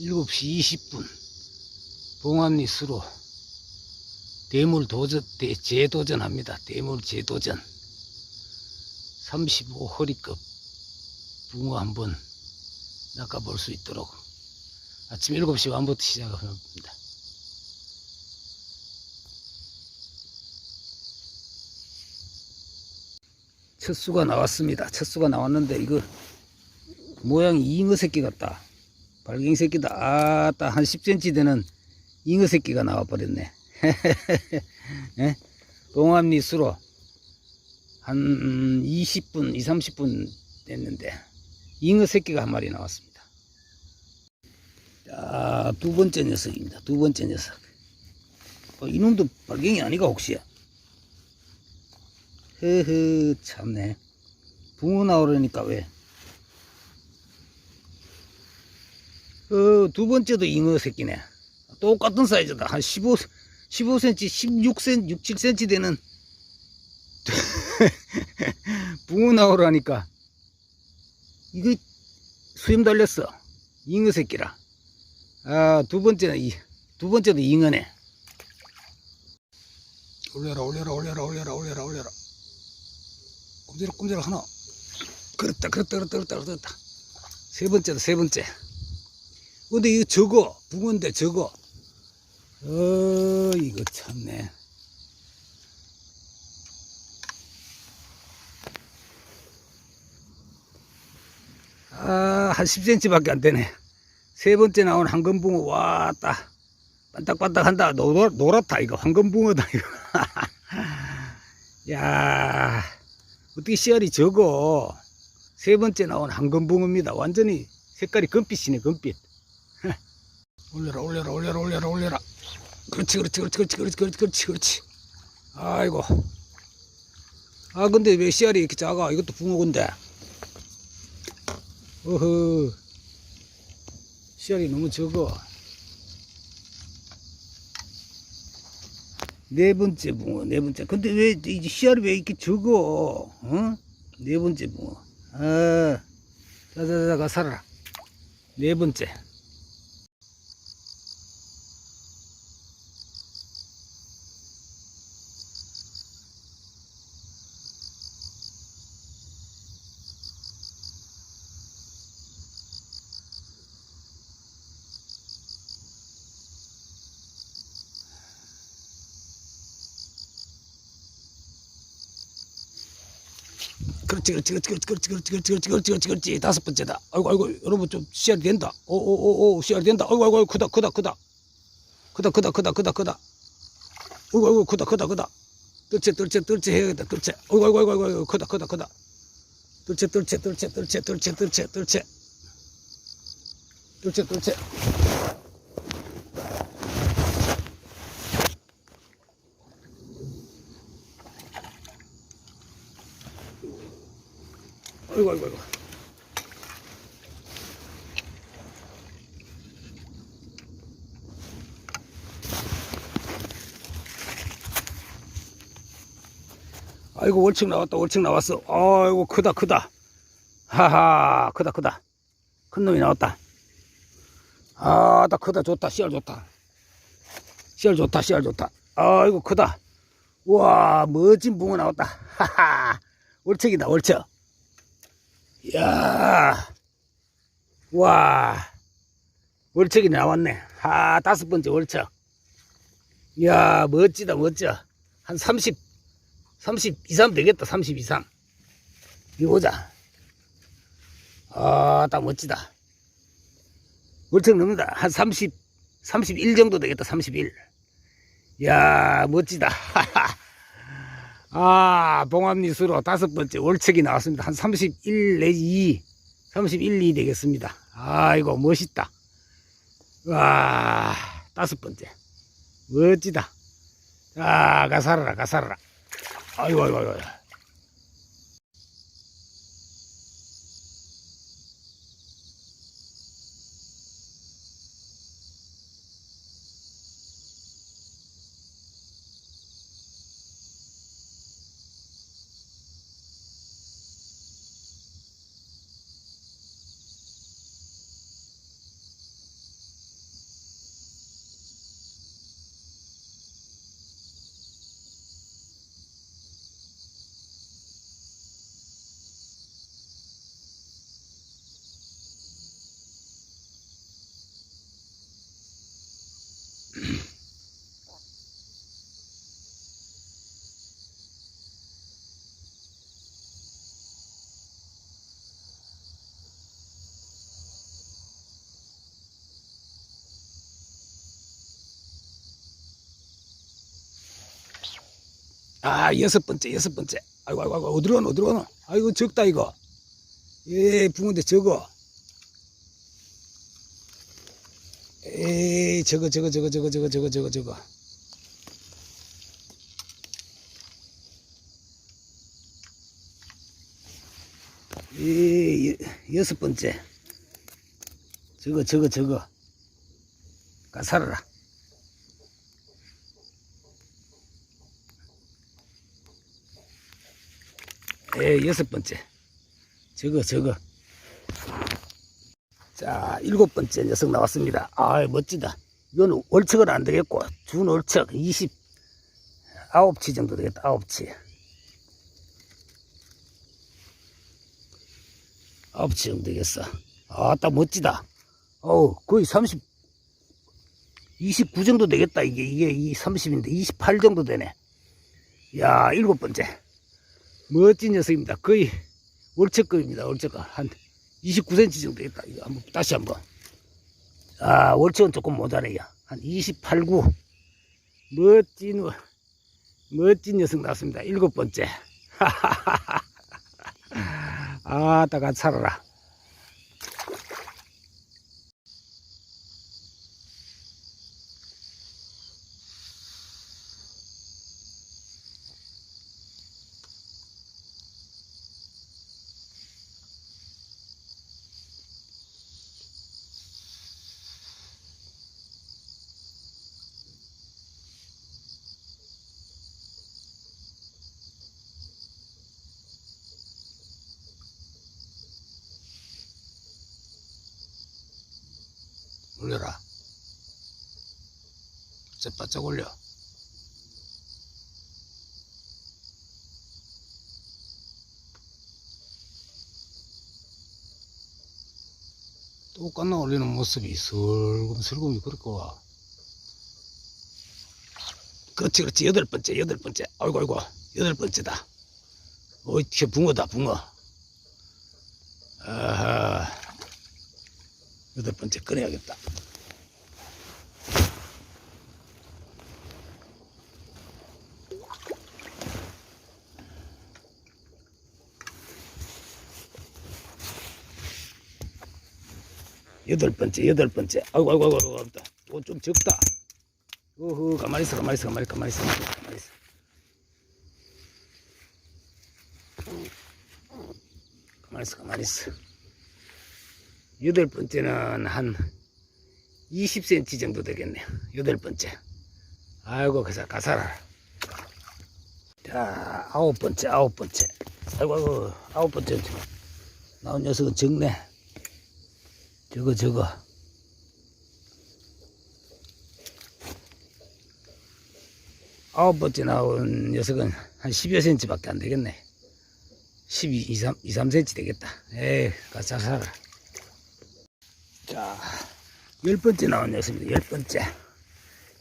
7시 20분 봉암리 수로 대물 도전, 대, 재도전합니다. 대물 재도전. 35 허리급 붕어 한번 낚아볼 수 있도록 아침 7시 반부터 시작합니다. 첫 수가 나왔습니다. 첫 수가 나왔는데 이거 모양이 잉어 새끼 같다. 발갱이 새끼다. 아따 한 10cm 되는 잉어 새끼가 나와버렸네. 예? 동암리 수로 한 20분, 2, 30분 됐는데 잉어 새끼가 한 마리 나왔습니다. 자, 두 번째 녀석입니다. 두 번째 녀석. 어, 이놈도 발갱이 아니가 혹시? 흐흐 참네. 붕어 나오려니까 왜? 어, 두 번째도 잉어 새끼네. 똑같은 사이즈다. 한 15, 15cm, 16cm, 6, 7cm 되는 붕어 나오라니까. 이거 수염 달렸어. 잉어 새끼라. 아, 두 번째는 이, 두 번째도 잉어네. 올려라, 올려라, 올려라, 올려라, 올려라, 올려라. 꼼지락, 꼼지락 하나. 그렇다, 그렇다, 그렇다, 그렇다, 그렇다. 세 번째다, 세 번째. 근데 이거 저거, 붕어인데 저거. 어, 이거 참네. 아, 한 10cm 밖에 안 되네. 세 번째 나온 황금붕어, 왔다. 반딱반딱 한다. 노, 노랗다, 이거. 황금붕어다, 이거. 야 어떻게 씨알이 적어. 세 번째 나온 황금붕어입니다. 완전히 색깔이 금빛이네, 금빛. 올려라, 올려라, 올려라, 올려라, 올려라. 그렇지, 그렇지, 그렇지, 그렇지, 그렇지, 그렇지, 그렇지, 그렇지. 아이고. 아, 근데 왜 씨알이 이렇게 작아? 이것도 붕어인데. 어허. 씨알이 너무 적어. 네 번째 붕어, 네 번째. 근데 왜, 이 씨알이 왜 이렇게 적어? 어? 네 번째 붕어. 아, 자자자자, 가 살아라. 네 번째. 그렇지, 그렇지, 그렇지, 그렇지, 그렇지, 그렇지, 그렇지, 그렇지, 그렇지, 그렇지. 다섯 번째다. 아이고, 아이고, 여러분 좀 씨알이 된다. 오, 오, 오, 오, 씨알이 된다. 아이고, 아이고, 크다, 크다, 크다. 크다, 크다, 크다, 크다, 크다. 아이고, 아이고, 크다, 크다, 크다. 뜰채, 뜰채, 뜰채 해야겠다, 뜰채. 아이고, 아이고, 아이고, 아이고, 크다, 크다, 크다. 뜰채, 뜰채, 뜰채, 뜰채, 뜰채, 뜰채, 뜰채. 뜰채, 뜰채. 아이고, 아이고, 아이고. 아이고, 월척 나왔다, 월척 나왔어. 아이고, 크다, 크다. 하하, 크다, 크다. 큰 놈이 나왔다. 아, 나 크다, 좋다, 씨알 좋다. 씨알 좋다, 씨알 좋다. 아이고, 크다. 우와, 멋진 붕어 나왔다. 하하, 월척이다, 월척. 이야, 와, 월척이 나왔네. 하, 다섯 번째 월척. 이야, 멋지다, 멋져. 한 30, 30 이상 되겠다, 30 이상. 이거 보자. 아, 딱 멋지다. 월척 넘는다. 한 30, 31 정도 되겠다, 31. 이야, 멋지다. 아, 봉합리수로 다섯 번째 월척이 나왔습니다. 한 31 내지 2, 31, 2 되겠습니다. 아이고, 멋있다. 와, 다섯 번째. 멋지다. 자, 가 살아라, 가 살아라. 아이고, 아이고, 아이고. 아, 여섯 번째, 여섯 번째. 아이고, 아이고, 아이고, 어디로 가노, 어디로 가노? 아이고, 적다, 이거. 예, 붕어인데 적어. 에이, 저거, 저거, 저거, 저거, 저거, 저거, 저거, 저거. 이, 여- 여섯 번째. 저거, 저거, 저거. 가살아라. 예, 여섯 번째. 저거, 저거. 자, 일곱 번째 녀석 나왔습니다. 아, 멋지다. 이건 월척은 안 되겠고, 준 월척 20, 아홉 치 정도 되겠다, 아홉 치. 아홉 치 정도 되겠어. 아, 딱 멋지다. 어우, 거의 30, 29 정도 되겠다. 이게, 이게, 이 30인데, 28 정도 되네. 야, 일곱 번째. 멋진 녀석입니다. 거의 월척급입니다. 월척급. 한 29cm 정도 되겠다. 이거 한번, 다시 한 번. 아, 월척은 조금 모자라요. 한 28, 9. 멋진, 월- 멋진 녀석 나왔습니다. 일곱 번째. 아, 따가 살아라. 올려라. 쎄 바짝 올려. 똑같나 올리는 모습이 슬금슬금이 그렇게 와. 그렇지, 그렇지. 여덟 번째, 여덟 번째. 아이고, 아이고. 여덟 번째다. 어이, 쟤 붕어다, 붕어. 아하. 여덟 번째 꺼내야겠다. 여덟 번째, 여덟 번째. 아이고, 아이고, 아이고, 아이고, 아이고. 또좀 적다. 어허, 가만히 있어, 가만히 있어, 가만히, 가만히 있어, 가만히 있어. 가만히 있어, 가만히 있어. 여덟 번째는 한 20cm 정도 되겠네요. 여덟 번째. 아이고, 그사, 가사라. 자, 아홉 번째, 아홉 번째. 아이고, 아이고, 아홉 번째. 나온 녀석은 적네. 저거, 저거. 아홉 번째 나온 녀석은 한 10여 cm 밖에 안 되겠네. 12, 2, 3, 2, 3cm 되겠다. 에이, 가자, 살아. 자, 열 번째 나온 녀석입니다. 열 번째.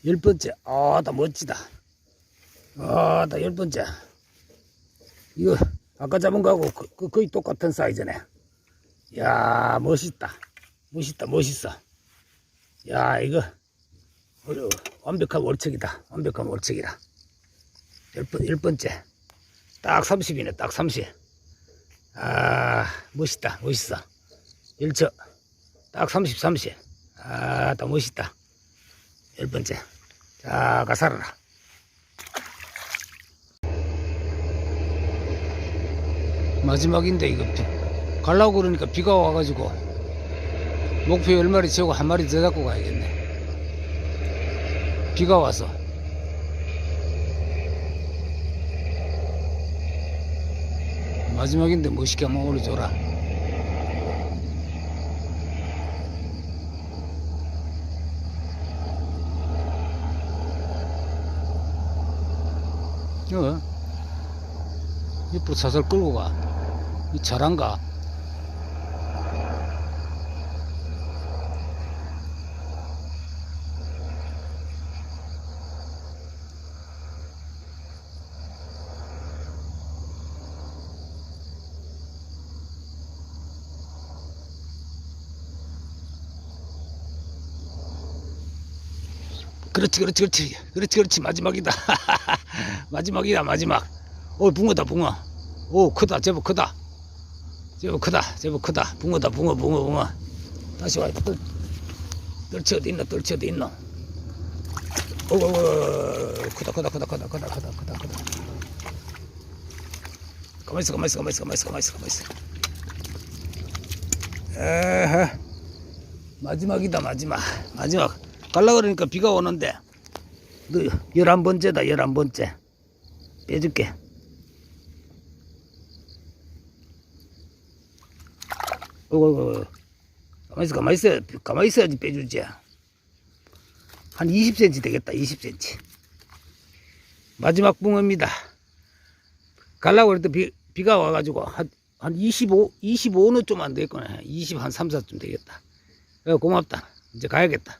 열 번째. 아, 다 멋지다. 아, 다 열 번째. 이거, 아까 잡은 거하고 거, 거- 거의 똑같은 사이즈네. 야 멋있다. 멋있다, 멋있어. 야, 이거. 완벽한 월척이다. 완벽한 월척이다. 열 번, 열 번째. 딱 30이네, 딱 30. 아, 멋있다, 멋있어. 열척. 딱 30, 30. 아, 딱 멋있다. 열 번째. 자, 가 살아라. 마지막인데, 이거, 비, 가려고 그러니까 비가 와가지고, 목표 열 마리 채우고 한 마리 더 잡고 가야겠네. 비가 와서. 마지막인데 멋있게 한번 올려줘라. 어? 옆으로 사살 끌고 가. 이 잘한가? 그렇지, 그렇지, 그렇지. 그렇지, 그렇지. 마지막이다. 마지막이다 마지막. 오 붕어다 붕어. 오 크다 제법 크다. 제법 크다 제법 크다. 붕어다 붕어 붕어 붕어. 다시 와야 뜰 뜰치 어디 있노? 뜰치 어디 있노? 오 크다 크다 크다 크다 크다 크다 크다 크다. 가만 있어 가만 있어 가만 있어 가만 있어 가만 있어 가만 있어. 에헤. 마지막이다 마지막. 마지막. 갈라 그러니까 비가 오는데 너 열한 번째다 열한 번째. 빼줄게. 어이구 가만 있어 가만 있어. 가만 있어야지 빼주지. 한 20cm 되겠다 20cm 마지막 붕어입니다. 갈라고 그랬더니 비, 비가 와가지고 한, 한 25, 25는 좀 안 되겠구나 20 한 3, 4쯤 되겠다. 야, 고맙다. 이제 가야겠다